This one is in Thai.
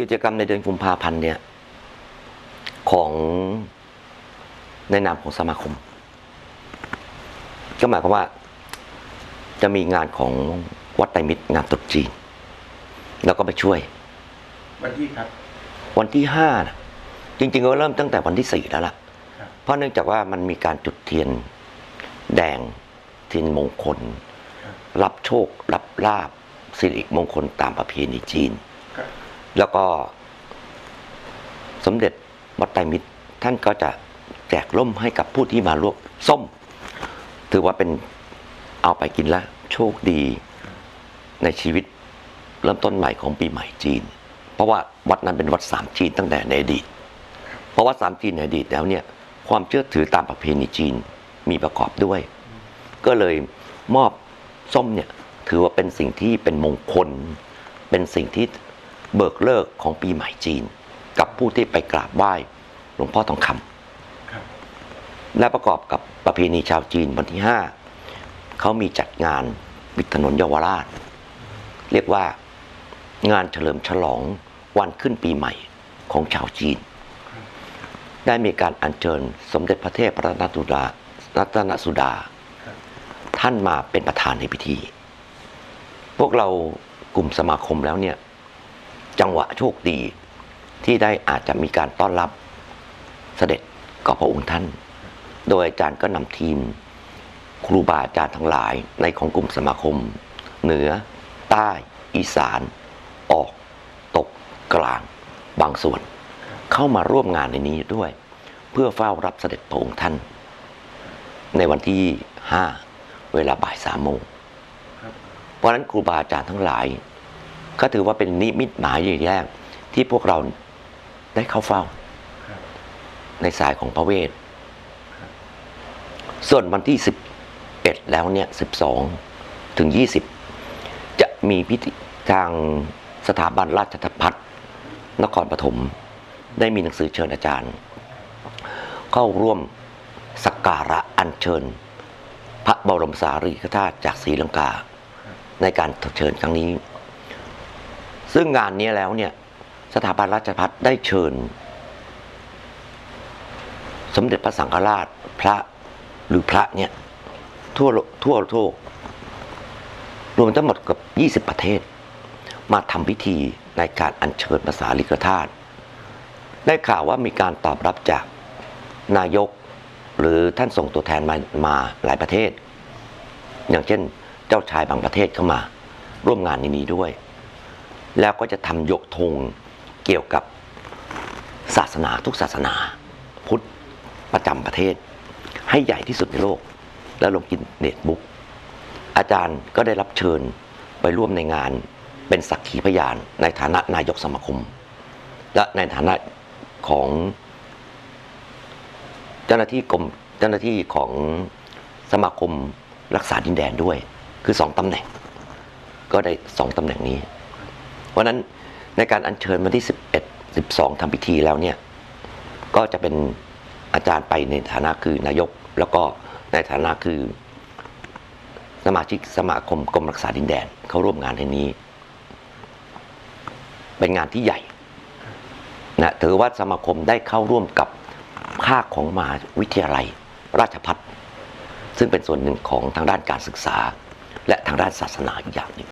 กิจกรรมในเดือนกุมภาพันธ์เนี่ยของในนามของสมาคม ก็หมายความว่า จะมีงานของวัดไตรมิตรงานตรุษจีน แล้วก็ไปช่วย วันที่ครับ วันที่ห้านะจริงๆก็เริ่มตั้งแต่วันที่สี่แล้วล่ะครับเพราะเนื่องจากว่ามันมีการจุดเทียนแดงเทียนมงคลครับรับโชครับลาบสิริมงคลตามประเพณีจีนครับ แล้วก็สมเด็จวัดไตรมิตรท่านก็จะแจกร่มให้กับผู้ที่มาร่วมส้ม ถือว่าเป็นเอาไปกินแล้วโชคดีในชีวิตเริ่มต้นใหม่ของปีใหม่จีน เพราะว่าวัดนั้นเป็นวัดสามจีนตั้งแต่ในอดีต เพราะว่าสามจีนในอดีตแล้วเนี่ยความเชื่อถือตามประเพณีจีนมีประกอบด้วย ก็เลยมอบส้มเนี่ยถือว่าเป็นสิ่งที่เป็นมงคล เป็นสิ่งที่ เบิกเลิกของปีใหม่จีน กับผู้ที่ไปกราบไหว้หลวงพ่อทองคำครับและประกอบกับประเพณีชาวจีนวันที่ 5 เขามีจัดงานวิดถนนเยาวราช เรียกว่างานเฉลิมฉลองวันขึ้นปีใหม่ของชาวจีน ได้มีการอัญเชิญสมเด็จพระเทพรัตนสุดารัตนสุดาครับท่านมาเป็นประธานในพิธี พวกเรากลุ่มสมาคมแล้วเนี่ย จังหวะโชคดีที่ได้อาจจะมีการต้อนรับเสด็จกับพระองค์ท่าน โดยอาจารย์ก็นำทีม ครูบาอาจารย์ทั้งหลายในของกลุ่มสมาคม เหนือ ใต้ อีสาน ออก ตกกลาง บางส่วน เข้ามาร่วมงานในนี้ด้วย เพื่อเฝ้ารับเสด็จพระองค์ท่าน ในวันที่ 5 เวลาบ่ายสามโมงครับเพราะฉะนั้นครูบาอาจารย์ทั้งหลาย ก็ถือว่าเป็นนิมิตหมายอย่างแรกที่พวกเราได้เข้าเฝ้า ในสายของพระเวท ส่วนวันที่11แล้วเนี่ย12ถึง20จะมีพิธีทางสถาบันราชทัพัฒนครปฐมได้มีหนังสือเชิญอาจารย์ เข้าร่วมสักการะอัญเชิญ พระบรมสารีริกธาตุจากศรีลังกา ในการเชิญครั้งนี้ ซึ่งงานนี้แล้วเนี่ย สถาบันราชพัฒได้เชิญ สมเด็จพระสังฆราชพระหรือพระเนี่ย ทั่วทั่วโลกรวมทั้งหมดเกับ20 ประเทศ มาทำพิธีในการอัญเชิญภาษาลิกธาตุได้ข่าวว่ามีการตอบรับจากนายกหรือท่านส่งตัวแทนมามาหลายประเทศ อย่างเช่น เจ้าชายบางประเทศเข้ามา ร่วมงานในนี้ด้วย แล้วก็จะทำยกธงเกี่ยวกับศาสนาทุกศาสนา พุทธประจำประเทศ ให้ใหญ่ที่สุดในโลก แล้วลงกินเน็ตบุ๊กอาจารย์ก็ได้รับเชิญไปร่วมในงานเป็นสักขีพยานในฐานะนายกสมาคม และในฐานะของเจ้าหน้าที่กรมเจ้าหน้าที่ของสมาคมรักษาดินแดนด้วย คือสองตำแหน่ง ก็ได้สองตำแหน่งนี้ ราะนั้นในการอัญเชิญวันที่ 11 12ทำพิธีแล้วเนี่ยก็จะเป็นอาจารย์ไปในฐานะคือนายก แล้วก็ในฐานะคือ สมาชิกสมาคมกรมรักษาดินแดนเขาร่วมงานในนี้ เป็นงานที่ใหญ่นะถือว่าสมาคมได้เข้าร่วมกับภาคของมหาวิทยาลัย ราชพัฒซึ่งเป็นส่วนหนึ่งของทางด้านการศึกษา และทางด้านศาสนาอีกอย่างหนึ่ง